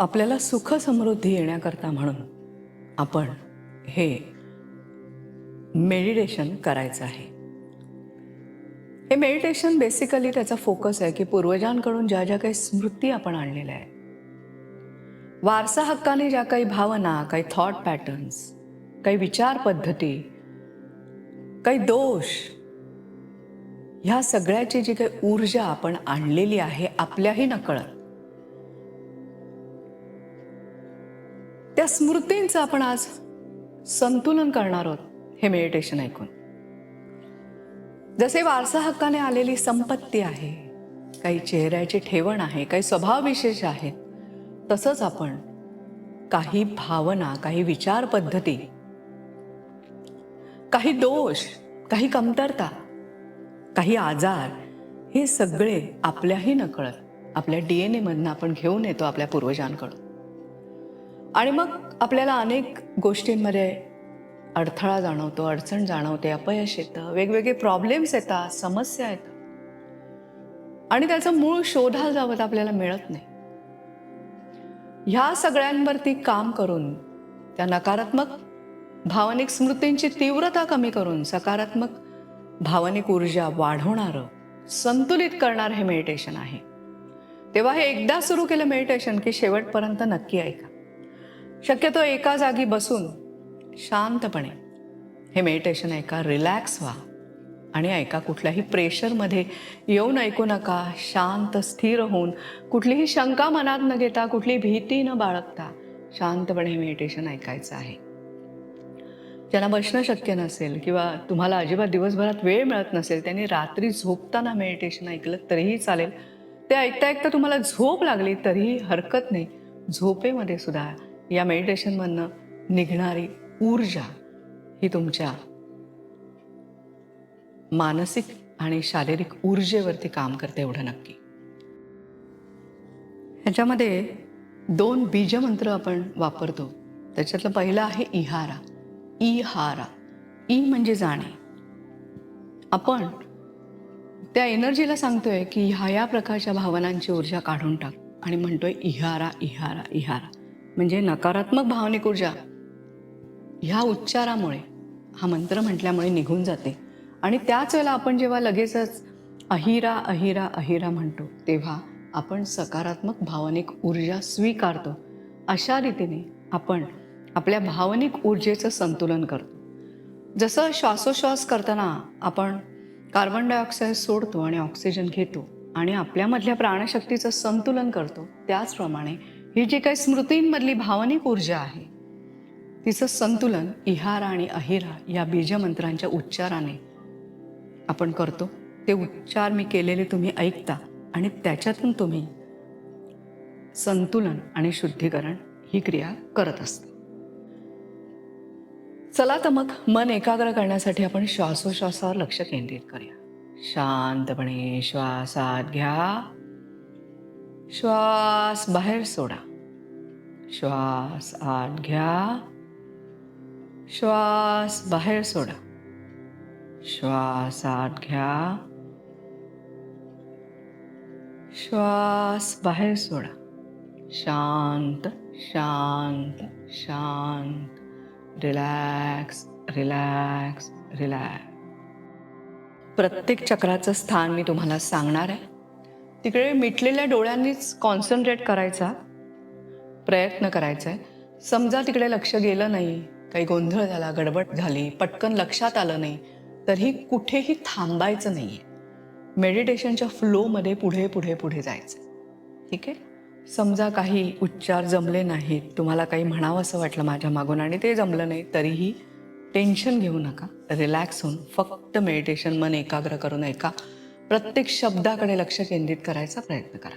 आपल्याला सुख समृद्धी येण्याकरता म्हणून आपण हे मेडिटेशन करायचं आहे. हे मेडिटेशन बेसिकली त्याचा फोकस आहे की पूर्वजांकडून ज्या ज्या काही स्मृती आपण आणलेल्या आहे वारसा हक्काने ज्या काही भावना काही थॉट पॅटर्न्स काही विचार पद्धती काही दोष ह्या सगळ्याची जी काही ऊर्जा आपण आणलेली आहे आपल्याही नकळत त्या स्मृतींचं आपण आज संतुलन करणार आहोत हे मेडिटेशन ऐकून. जसे वारसा हक्काने आलेली संपत्ती आहे काही चेहऱ्याची ठेवण आहे काही स्वभाव विशेष आहेत तसंच आपण काही भावना काही विचार पद्धती काही दोष काही कमतरता काही आजार हे सगळे आपल्याही नकळत आपल्या डी एन एमधनं आपण घेऊन येतो आपल्या पूर्वजांकडून. आणि मग आपल्याला अनेक गोष्टींमध्ये अडथळा जाणवतो अडचण जाणवते अपयश येतं वेगवेगळे प्रॉब्लेम्स येतात समस्या येतात. आणि त्याचं मूळ शोधायला जावं आपल्याला मिळत नाही. ह्या सगळ्यांवरती काम करून त्या नकारात्मक भावनिक स्मृतींची तीव्रता कमी करून सकारात्मक भावनिक ऊर्जा वाढवणारं संतुलित करणारं हे मेडिटेशन आहे. तेव्हा हे एकदा सुरू केलं मेडिटेशन की शेवटपर्यंत नक्की ऐका. शक्यतो एका जागी बसून शांतपणे हे मेडिटेशन ऐका रिलॅक्स व्हा. आणि ऐका कुठल्याही प्रेशरमध्ये येऊन ऐकू नका शांत स्थिर होऊन कुठलीही शंका मनात न घेता कुठली भीती न बाळगता शांतपणे हे मेडिटेशन ऐकायचं आहे. ज्यांना बसणं शक्य नसेल किंवा तुम्हाला अजिबात दिवसभरात वेळ मिळत नसेल त्यांनी रात्री झोपताना मेडिटेशन ऐकलं तरीही चालेल. ते ऐकता ऐकता तुम्हाला झोप लागली तरीही हरकत नाही. झोपेमध्ये सुद्धा या मेडिटेशनमधनं निघणारी ऊर्जा ही तुमच्या मानसिक आणि शारीरिक ऊर्जेवरती काम करते एवढं नक्की. ह्याच्यामध्ये दोन बीजमंत्र आपण वापरतो. त्याच्यातलं पहिलं आहे इहारा. इहारा. ई म्हणजे जाणे. आपण त्या एनर्जीला सांगतोय की ह्या या प्रकारच्या भावनांची ऊर्जा काढून टाक आणि म्हणतोय इहारा इहारा इहारा. म्हणजे नकारात्मक भावनिक ऊर्जा. ह्या उच्चारामुळे हा मंत्र म्हटल्यामुळे निघून जाते. आणि त्याच वेळेला आपण जेव्हा लगेचच अहिरा अहिरा अहिरा म्हणतो तेव्हा आपण सकारात्मक भावनिक ऊर्जा स्वीकारतो. अशा रीतीने आपण आपल्या भावनिक ऊर्जेचं संतुलन करतो. जसं श्वासोश्वास करताना आपण कार्बन डायऑक्साईड सोडतो आणि ऑक्सिजन घेतो आणि आपल्यामधल्या प्राणशक्तीचं संतुलन करतो त्याचप्रमाणे ही जी काही स्मृतींमधली भावनिक ऊर्जा आहे तिचं संतुलन इहारा आणि अहिरा या बीजमंत्रांच्या उच्चाराने आपण करतो. ते उच्चार मी केलेले तुम्ही ऐकता आणि त्याच्यातून तुम्ही संतुलन आणि शुद्धीकरण ही क्रिया करत असता. चला तर मग मन एकाग्र करण्यासाठी आपण श्वासोश्वासावर लक्ष केंद्रित करूया. शांतपणे श्वासात घ्या. श्वास बाहेर सोडा. श्वास आत घ्या. श्वास बाहेर सोडा. श्वास आत घ्या. श्वास बाहेर सोडा. शांत शांत शांत. Relax relax relax. प्रत्येक चक्राचं स्थान मी तुम्हाला सांगणार आहे. तिकडे मिटलेल्या डोळ्यांनीच कॉन्सन्ट्रेट करायचा प्रयत्न करायचा आहे. समजा तिकडे लक्ष गेलं नाही काही गोंधळ झाला गडबड झाली पटकन लक्षात आलं नाही तरीही कुठेही थांबायचं नाही आहे मेडिटेशनच्या फ्लोमध्ये पुढे पुढे पुढे जायचं. ठीक आहे? समजा काही उच्चार जमले नाहीत तुम्हाला काही म्हणावं असं वाटलं माझ्या मागून आणि ते जमलं नाही तरीही टेन्शन घेऊ नका. रिलॅक्स होऊन फक्त मेडिटेशन मन एकाग्र करून ऐका. प्रत्येक शब्दाकडे लक्ष केंद्रित करायचा प्रयत्न करा.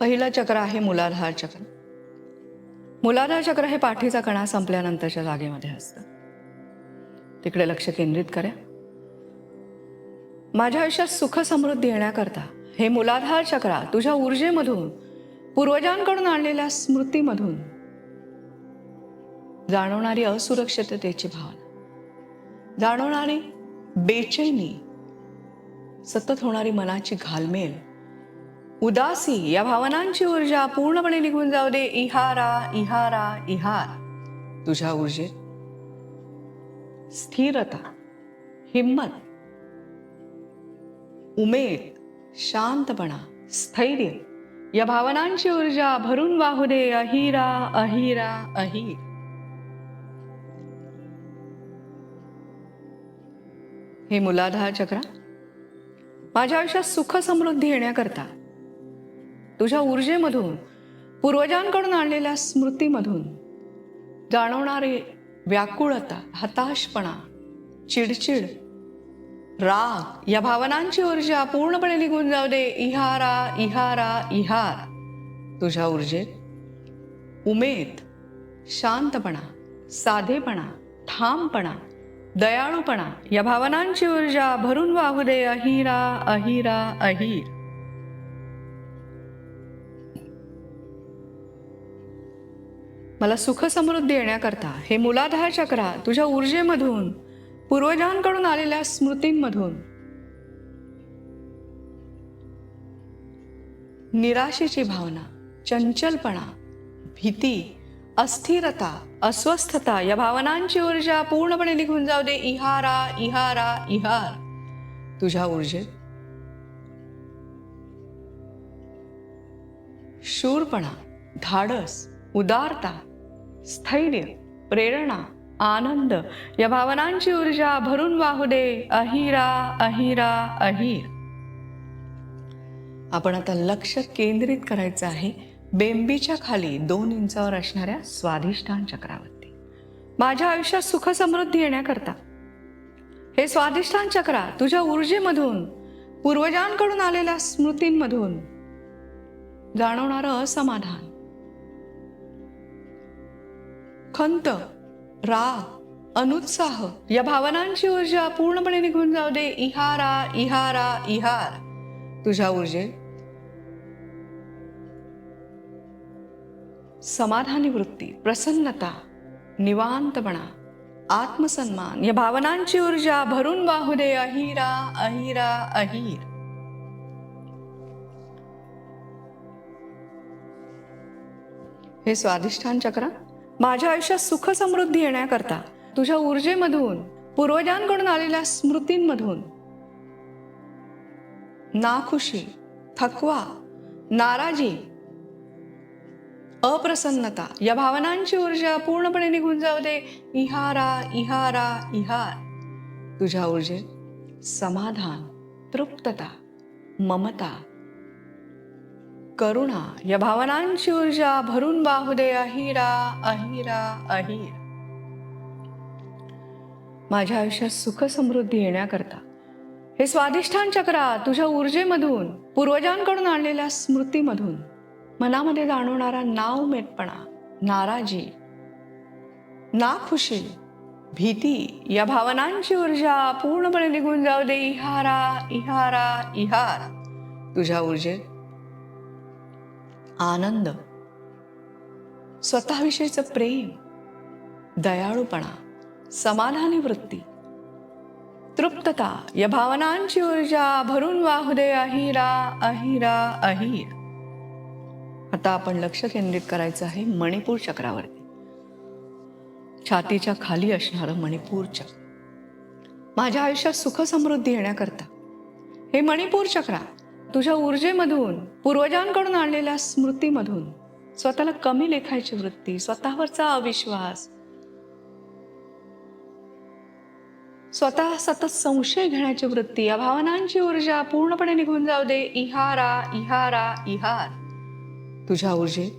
पहिलं चक्र आहे मुलाधार चक्र. मुलाधार चक्र हे पाठीचा कणा संपल्यानंतरच्या जागेमध्ये असतं. तिकडे लक्ष केंद्रित करा. माझ्या आयुष्यात सुख समृद्धी येण्याकरता हे मुलाधार चक्रा तुझ्या ऊर्जेमधून पूर्वजांकडून आणलेल्या स्मृतीमधून जाणवणारी असुरक्षिततेची भावना जाणवणारी बेचैनी सतत होणारी मनाची घालमेल. उदासी या भावनांची ऊर्जा पूर्णपणे निघून जाऊ दे. इहारा इहारा इहार. तुझ्या ऊर्जेत स्थिरता हिम्मत उमेद शांतपणा स्थैर्य या भावनांची ऊर्जा भरून वाहू दे. अहिरा अहिरा अहिर. हे मुलाधार चक्रा माझ्या आयुष्यात सुख समृद्धी येण्याकरता तुझ्या ऊर्जेमधून पूर्वजांकडून आणलेल्या स्मृतीमधून जाणवणारे व्याकुळता हताशपणा चिडचिड राग या भावनांची ऊर्जा पूर्णपणे निघून जाऊ दे. इहारा इहारा इहार. तुझ्या ऊर्जेत उमेद शांतपणा साधेपणा ठामपणा दयाळूपणा. या भावनांची ऊर्जा भरून वाहू दे. अहिरा अहिरा अहिर. मला सुख समृद्धी येण्याकरता हे मुलाधार चक्रा तुझ्या ऊर्जेमधून पूर्वजांकडून आलेल्या स्मृतींमधून निराशेची भावना चंचलपणा भीती अस्थिरता अस्वस्थता या भावनांची ऊर्जा पूर्णपणे निघून जाऊ दे. इहारा इहारा इहार. तुझ्या ऊर्जेत. शूरपणा धाडस उदारता स्थैर्य प्रेरणा आनंद या भावनांची ऊर्जा भरून वाहू दे. अहिरा अहिरा अहिर. आपण आता लक्ष केंद्रित करायचं आहे. बेंबीच्या खाली दोन इंचावर असणाऱ्या स्वाधिष्ठान चक्रावरती. माझ्या आयुष्यात सुख समृद्धी येण्याकरता. हे स्वाधिष्ठान चक्रा तुझ्या ऊर्जेमधून पूर्वजांकडून आलेल्या स्मृतींमधून जाणवणारं असमाधान. खंत राग अनुत्साह या भावनांची ऊर्जा पूर्णपणे निघून जाऊ दे. इहारा इहारा इहार. तुझ्या ऊर्जेत समाधानी वृत्ती प्रसन्नता निवांतपणा आत्मसन्मान या भावनांची ऊर्जा भरून वाहू दे अहिरा अहिरा अहिर. हे स्वाधिष्ठान चक्र माझ्या आयुष्यात सुख समृद्धी येण्याकरता तुझ्या ऊर्जेमधून पूर्वजांकडून आलेल्या स्मृतींमधून नाखुशी थकवा नाराजी अप्रसन्नता. या भावनांची ऊर्जा पूर्णपणे निघून जाऊ दे. इहारा इहारा इहार. तुझ्या ऊर्जेत समाधान तृप्तता ममता करुणा या भावनांची ऊर्जा भरून वाहू दे. अहिरा अहिरा अहिर. माझ्या आयुष्यात सुख समृद्धी येण्याकरता हे स्वाधिष्ठान चक्र तुझ्या ऊर्जेमधून पूर्वजांकडून आणलेल्या स्मृतीमधून मनामध्ये जाणवणारा नावमेटपणा नाराजी नाखुशी भीती या भावनांची ऊर्जा पूर्णपणे निघून जाऊ दे. इहारा इहारा इहार. तुझ्या ऊर्जेत आनंद. स्वतःविषयीचं प्रेम दयाळूपणा समाधानी वृत्ती. तृप्तता या भावनांची ऊर्जा भरून वाहू दे. अहिरा अहिरा अहिर. आता आपण लक्ष केंद्रित करायचं आहे मणिपूर चक्रावरती. छातीच्या खाली असणारं मणिपूर चक्र. माझ्या आयुष्यात सुख समृद्धी येण्याकरता हे मणिपूर चक्रा तुझ्या ऊर्जेमधून पूर्वजांकडून आणलेल्या स्मृतीमधून स्वतःला कमी लेखायची वृत्ती स्वतःवरचा अविश्वास स्वतः सतत संशय घेण्याची वृत्ती या भावनांची ऊर्जा पूर्णपणे निघून जाऊ दे. इहारा इहारा इहार. तुझ्या ऊर्जेत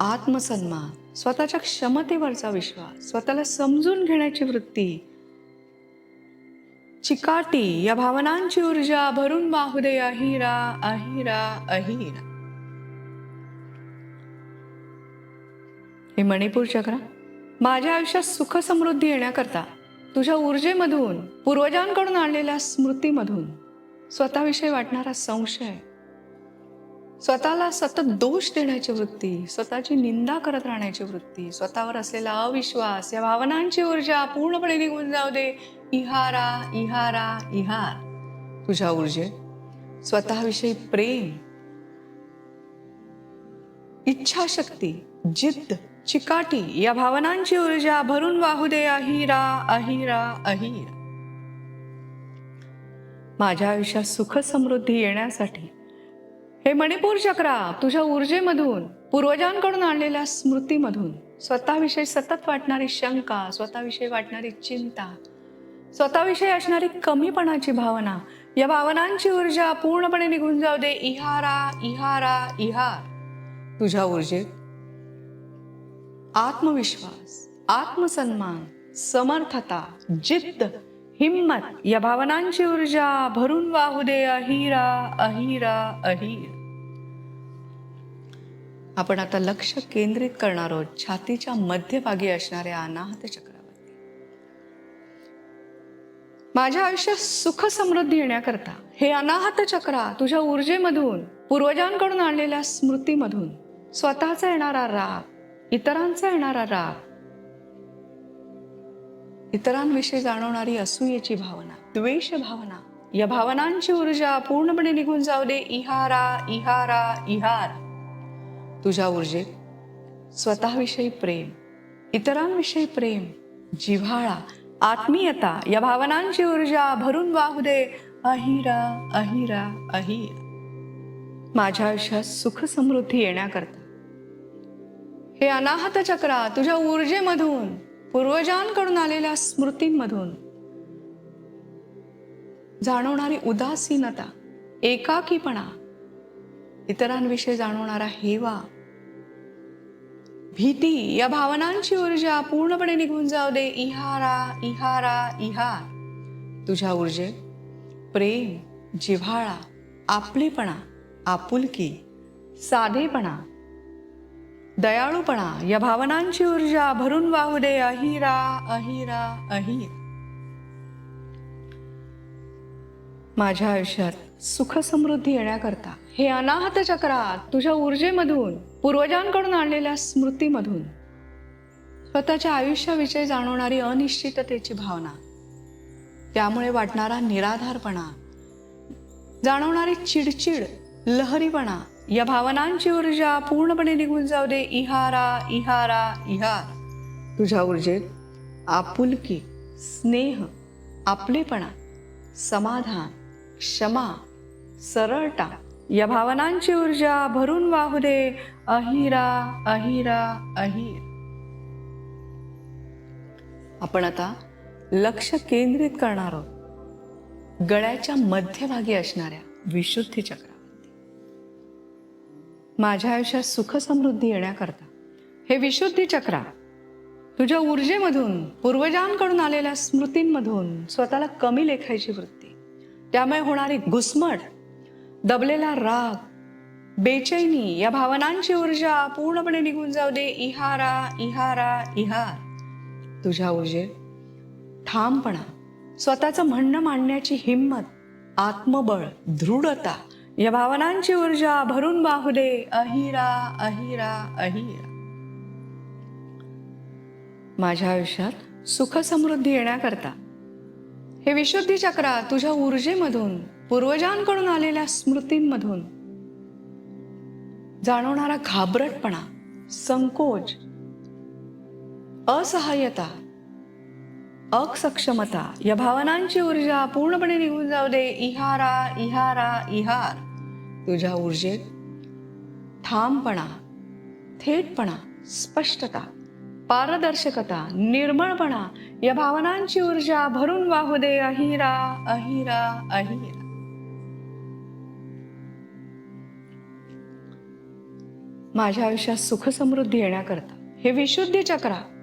आत्मसन्मान स्वतःच्या क्षमतेवरचा विश्वास स्वतःला समजून घेण्याची वृत्ती चिकाटी या भावनांची ऊर्जा भरून वाहू दे अहिरा अहिरा. हे मणिपूर चक्र माझ्या आयुष्यात सुख समृद्धी येण्याकरता तुझ्या ऊर्जेमधून पूर्वजांकडून आणलेल्या स्मृतीमधून स्वतःविषयी वाटणारा संशय स्वतःला सतत दोष देण्याची वृत्ती स्वतःची निंदा करत राहण्याची वृत्ती स्वतःवर असलेला अविश्वास या भावनांची ऊर्जा पूर्णपणे निघून जाऊ दे. इहारा इहारा इहार. तुझ्या ऊर्जे स्वतःविषयी प्रेम इच्छाशक्ती जिद्द चिकाटी या भावनांची ऊर्जा भरून वाहू दे. अहिरा अहिरा अहिरा. माझ्या आयुष्यात सुख समृद्धी येण्यासाठी हे मणिपूर चक्रा तुझ्या ऊर्जेमधून पूर्वजांकडून आणलेल्या स्मृतीमधून. स्वतःविषयी सतत वाटणारी शंका स्वतःविषयी वाटणारी चिंता स्वतःविषयी असणारी कमीपणाची भावना या भावनांची ऊर्जा पूर्णपणे निघून जाऊ दे. इहारा इहारा इहार. तुझ्या ऊर्जेत आत्मविश्वास आत्मसन्मान समर्थता जिद्द हिम्मत या भावनांची ऊर्जा भरून वाहू दे अहिरा अहिरा अहिर. आपण आता लक्ष केंद्रित करणार आहोत. छातीच्या मध्यभागी असणाऱ्या अनाहत चक्रावरती. माझ्या आयुष्यात सुख समृद्धी येण्याकरता हे अनाहत चक्र तुझ्या ऊर्जेमधून पूर्वजांकडून आणलेल्या स्मृतीमधून स्वतःचा येणारा राग इतरांचा येणारा राग इतरांविषयी जाणवणारी असूयेची भावना द्वेष भावना या भावनांची ऊर्जा पूर्णपणे निघून जाऊ दे. इहारा इहारा इहार. तुझ्या ऊर्जेत स्वतःविषयी प्रेम इतरांविषयी प्रेम जिव्हाळा आत्मीयता या भावनांची ऊर्जा भरून वाहू दे. अहिरा अहिरा अहिर. माझ्या आयुष्यात सुख समृद्धी येण्याकरता हे अनाहत चक्रा तुझ्या ऊर्जेमधून पूर्वजांकडून आलेल्या स्मृतींमधून जाणवणारी उदासीनता एकाकीपणा इतरांविषयी जाणवणारा हेवा भीती या भावनांची ऊर्जा पूर्णपणे निघून जाऊ दे. इहारा इहारा इहार तुझ्या ऊर्जेत प्रेम जिव्हाळा आपलेपणा आपुलकी साधेपणा दयाळूपणा या भावनांची ऊर्जा भरून वाहू दे. अहिरा अहिरा अहिर. माझ्या आयुष्यात सुख समृद्धी येण्याकरता हे अनाहत चक्रात तुझ्या ऊर्जेमधून पूर्वजांकडून आणलेल्या स्मृतीमधून स्वतःच्या आयुष्याविषयी जाणवणारी अनिश्चिततेची भावना त्यामुळे वाटणारा निराधारपणा जाणवणारी चिडचिड लहरीपणा या भावनांची ऊर्जा पूर्णपणे निघून जाऊ दे. इहारा इहारा इहार. तुझ्या ऊर्जेत आपुलकी स्नेह आपलेपणा समाधान क्षमा सरळता या भावनांची ऊर्जा भरून वाहू दे. अहिरा अहिरा अहिर. आपण आता लक्ष केंद्रित करणार आहोत. गळ्याच्या मध्यभागी असणाऱ्या विशुद्धी चक्र. माझ्या आयुष्यात सुख समृद्धी येण्याकरता. हे विशुद्धी चक्रा तुझ्या ऊर्जेमधून पूर्वजांकडून आलेल्या स्मृतींमधून स्वतःला कमी लेखायची वृत्ती. त्यामुळे होणारी घुसमट दबलेला राग बेचैनी या भावनांची ऊर्जा पूर्णपणे निघून जाऊ दे. इहारा इहारा इहार. तुझ्या ऊर्जे ठामपणा स्वतःचं म्हणणं मांडण्याची हिंमत आत्मबळ दृढता या भावनांची ऊर्जा भरून वाहू दे अहिरा अहिरा अहिरा. माझ्या आयुष्यात सुख समृद्धी येण्याकरता हे विशुद्धी चक्रा तुझ्या ऊर्जेमधून पूर्वजांकडून आलेल्या स्मृतींमधून जाणवणारा घाबरटपणा संकोच असहाय्यता अक्षमता. या भावनांची ऊर्जा पूर्णपणे निघून जाऊ दे. इहारा इहारा इहार. तुझ्या ऊर्जेत ठामपणा थेटपणा स्पष्टता पारदर्शकता निर्मळपणा या भावनांची ऊर्जा भरून वाहू दे. अहिरा अहिरा अहिरा. माझ्या आयुष्यात सुख समृद्धी येण्याकरता हे विशुद्धी चक्रा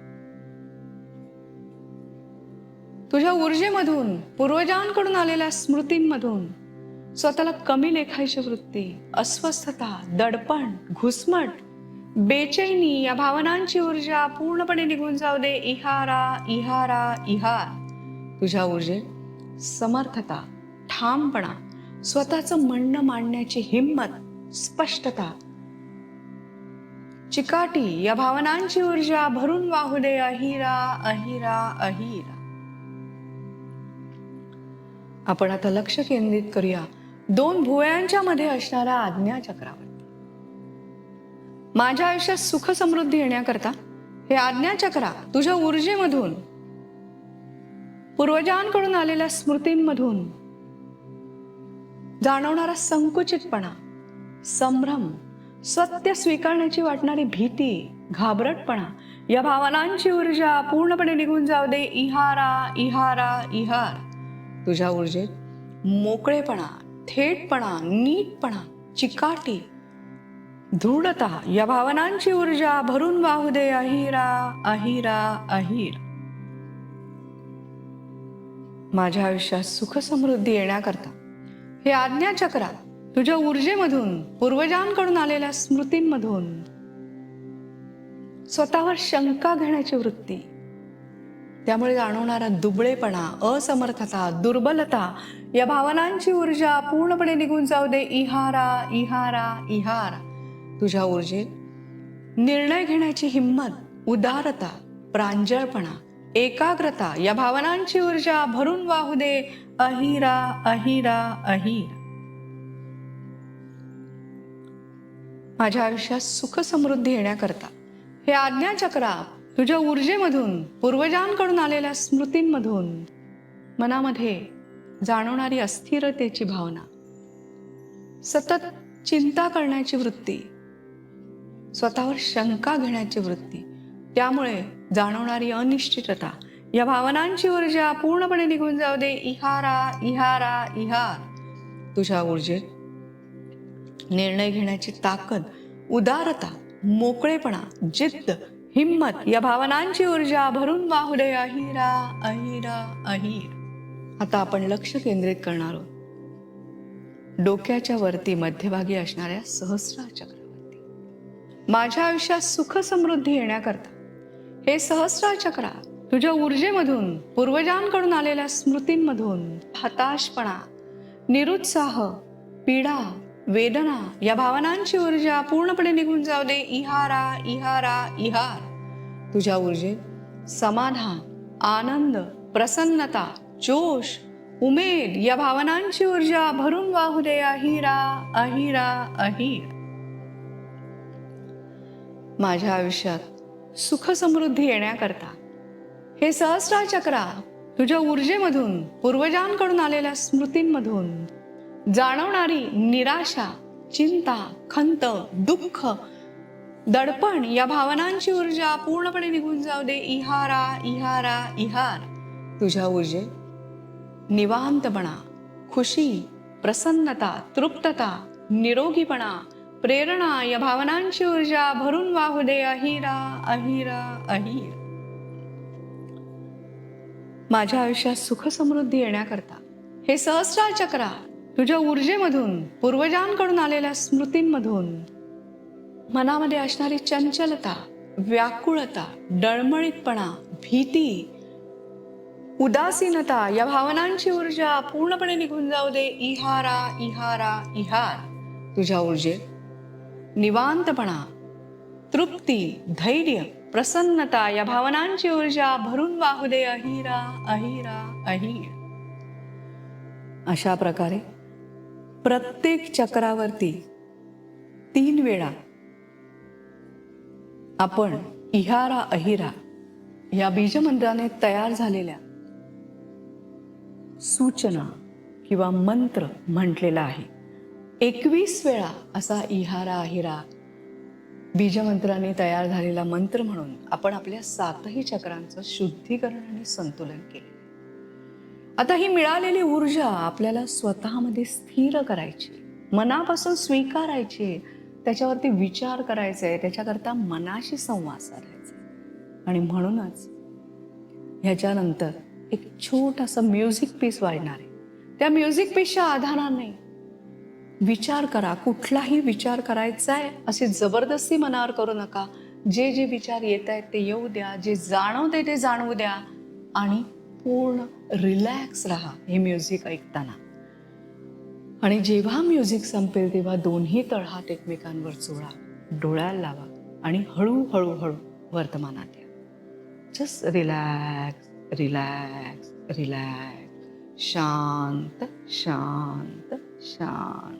तुझ्या ऊर्जेमधून पूर्वजांकडून आलेल्या स्मृतींमधून स्वतःला कमी लेखायची वृत्ती अस्वस्थता दडपण घुसमट बेचैनी या भावनांची ऊर्जा पूर्णपणे निघून जाऊ दे. इहारा इहारा इहार. तुझ्या ऊर्जेत समर्थता ठामपणा स्वतःचं म्हणणं मांडण्याची हिंमत स्पष्टता. चिकाटी या भावनांची ऊर्जा भरून वाहू दे. अहिरा अहिरा अहिरा. आपण आता लक्ष केंद्रित करूया. दोन भुवयांच्या मध्ये असणाऱ्या आज्ञा चक्रावरती माझ्या आयुष्यात सुख समृद्धी येण्याकरता हे आज्ञाचक्रा तुझ्या ऊर्जेमधून पूर्वजांकडून आलेल्या स्मृतींमधून जाणवणारा संकुचितपणा संभ्रम सत्य स्वीकारण्याची वाटणारी भीती घाबरटपणा या भावनांची ऊर्जा पूर्णपणे निघून जाऊ दे. इहारा इहारा इहार. तुझ्या ऊर्जेत. मोकळेपणा थेटपणा नीटपणा चिकाटी. दृढता या भावनांची ऊर्जा भरून वाहू दे अहिरा अहिरा अहिर. माझ्या आयुष्यात सुख समृद्धी येण्याकरता हे आज्ञाचक्रात तुझ्या ऊर्जेमधून पूर्वजांकडून आलेल्या स्मृतींमधून स्वतःवर शंका घेण्याची वृत्ती. त्यामुळे जाणवणारा दुबळेपणा असमर्थता दुर्बलता या भावनांची ऊर्जा पूर्णपणे निघून जाऊ दे. इहारा इहारा इहार. तुझ्या ऊर्जेत निर्णय घेण्याची हिंमत उदारता प्रांजळपणा एकाग्रता या भावनांची ऊर्जा भरून वाहू दे. अहिरा अहिरा अहिर. माझ्या आयुष्यात सुख समृद्धी येण्याकरता हे आज्ञाचक्रा तुझ्या ऊर्जेमधून पूर्वजांकडून आलेल्या स्मृतींमधून मनामध्ये जाणवणारी अस्थिरतेची भावना सतत चिंता करण्याची वृत्ती स्वतःवर शंका घेण्याची वृत्ती त्यामुळे जाणवणारी अनिश्चितता या भावनांची ऊर्जा पूर्णपणे निघून जाऊ दे. इहारा इहारा इहार. तुझ्या ऊर्जेत निर्णय घेण्याची ताकद उदारता मोकळेपणा जिद्द हिम्मत. या भावनांची ऊर्जा भरून वाहू दे अहिरा अहिरा अहिर. आता आपण लक्ष केंद्रित करणार आहोत. डोक्याच्या वरती मध्यभागी असणाऱ्या सहस्रा चक्रावरती. माझ्या आयुष्यात सुख समृद्धी येण्याकरता हे सहस्रा चक्रा तुझ्या ऊर्जेमधून पूर्वजांकडून आलेल्या स्मृतींमधून हताशपणा निरुत्साह पीडा वेदना या भावनांची ऊर्जा पूर्णपणे निघून जाऊ दे. इहारा इहारा इहार. तुझ्या ऊर्जेत समाधान आनंद प्रसन्नता जोश उमेद या भावनांची ऊर्जा भरून वाहू दे. अहिरा अहिरा अहिर. माझ्या आयुष्यात सुख समृद्धी येण्याकरता हे सहस्रा चक्रा तुझ्या ऊर्जेमधून पूर्वजांकडून आलेल्या स्मृतींमधून जाणवणारी निराशा चिंता खंत दुःख दडपण या भावनांची ऊर्जा पूर्णपणे निघून जाऊ दे. इहारा इहारा इहार. तुझ्या ऊर्जे निवांतपणा खुशी प्रसन्नता तृप्तता निरोगीपणा प्रेरणा या भावनांची ऊर्जा भरून वाहू दे. अहिरा अहिरा अहिर. माझ्या आयुष्यात सुख समृद्धी येण्याकरता हे सहस्रा चक्रा तुझ्या ऊर्जेमधून पूर्वजांकडून आलेल्या स्मृतींमधून मनामध्ये असणारी चंचलता व्याकुळता डळमळीतपणा भीती उदासीनता या भावनांची ऊर्जा पूर्णपणे निघून जाऊ दे. इहारा इहारा इहार. तुझ्या ऊर्जेत निवांतपणा तृप्ती धैर्य प्रसन्नता या भावनांची ऊर्जा भरून वाहू दे. अहिरा अहिरा अहिर. अशा प्रकारे प्रत्येक चक्रावरती तीन वेळा आपण इहारा अहिरा या बीजमंत्राने तयार झालेल्या सूचना किंवा मंत्र म्हटलेला आहे. एकवीस वेळा असा इहारा अहिरा बीजमंत्राने तयार झालेला मंत्र म्हणून आपण आपल्या सातही चक्रांचं शुद्धीकरण आणि संतुलन केले. आता ही मिळालेली ऊर्जा आपल्याला स्वतःमध्ये स्थिर करायची मनापासून स्वीकारायची त्याच्यावरती विचार करायचा आहे त्याच्याकरता मनाशी संवाद साधायचा. आणि म्हणूनच ह्याच्यानंतर एक छोटासा म्युझिक पीस वाढणार आहे. त्या म्युझिक पीसच्या आधाराने विचार करा कुठलाही विचार करायचा आहे असे जबरदस्ती मनावर करू नका. जे जे विचार येत आहेत ते येऊ द्या जे जाणवते ते जाणवू द्या. आणि पूर्ण रिलॅक्स राहा हे म्युझिक ऐकताना. आणि जेव्हा म्युझिक संपेल तेव्हा दोन्ही तळहात एकमेकांवर चोळा. डोळ्याला लावा आणि हळूहळू हळू वर्तमानात या. जस्ट रिलॅक्स रिलॅक्स रिलॅक्स शांत शांत शांत.